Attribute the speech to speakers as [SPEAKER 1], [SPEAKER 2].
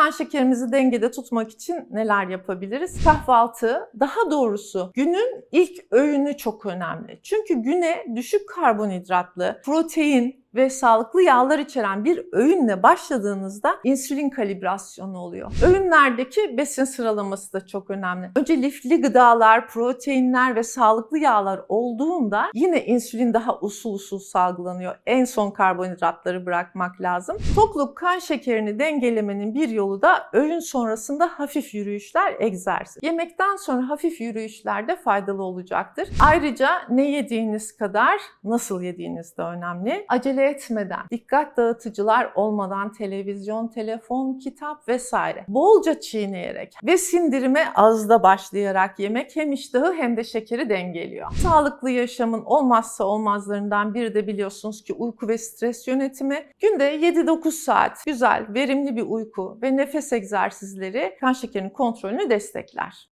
[SPEAKER 1] Kan şekerimizi dengede tutmak için neler yapabiliriz? Kahvaltı, daha doğrusu günün ilk öğünü çok önemli. Çünkü güne düşük karbonhidratlı, protein ve sağlıklı yağlar içeren bir öğünle başladığınızda insülin kalibrasyonu oluyor. Öğünlerdeki besin sıralaması da çok önemli. Önce lifli gıdalar, proteinler ve sağlıklı yağlar olduğunda yine insülin daha usul usul salgılanıyor. En son karbonhidratları bırakmak lazım. Tokluk kan şekerini dengelemenin bir yolu da öğün sonrasında hafif yürüyüşler, egzersiz. Yemekten sonra hafif yürüyüşler de faydalı olacaktır. Ayrıca ne yediğiniz kadar nasıl yediğiniz de önemli. Acele etmeden, dikkat dağıtıcılar olmadan televizyon, telefon, kitap vesaire bolca çiğneyerek ve sindirime azda başlayarak yemek hem iştahı hem de şekeri dengeliyor. Sağlıklı yaşamın olmazsa olmazlarından biri de biliyorsunuz ki uyku ve stres yönetimi. Günde 7-9 saat güzel, verimli bir uyku ve nefes egzersizleri kan şekerinin kontrolünü destekler.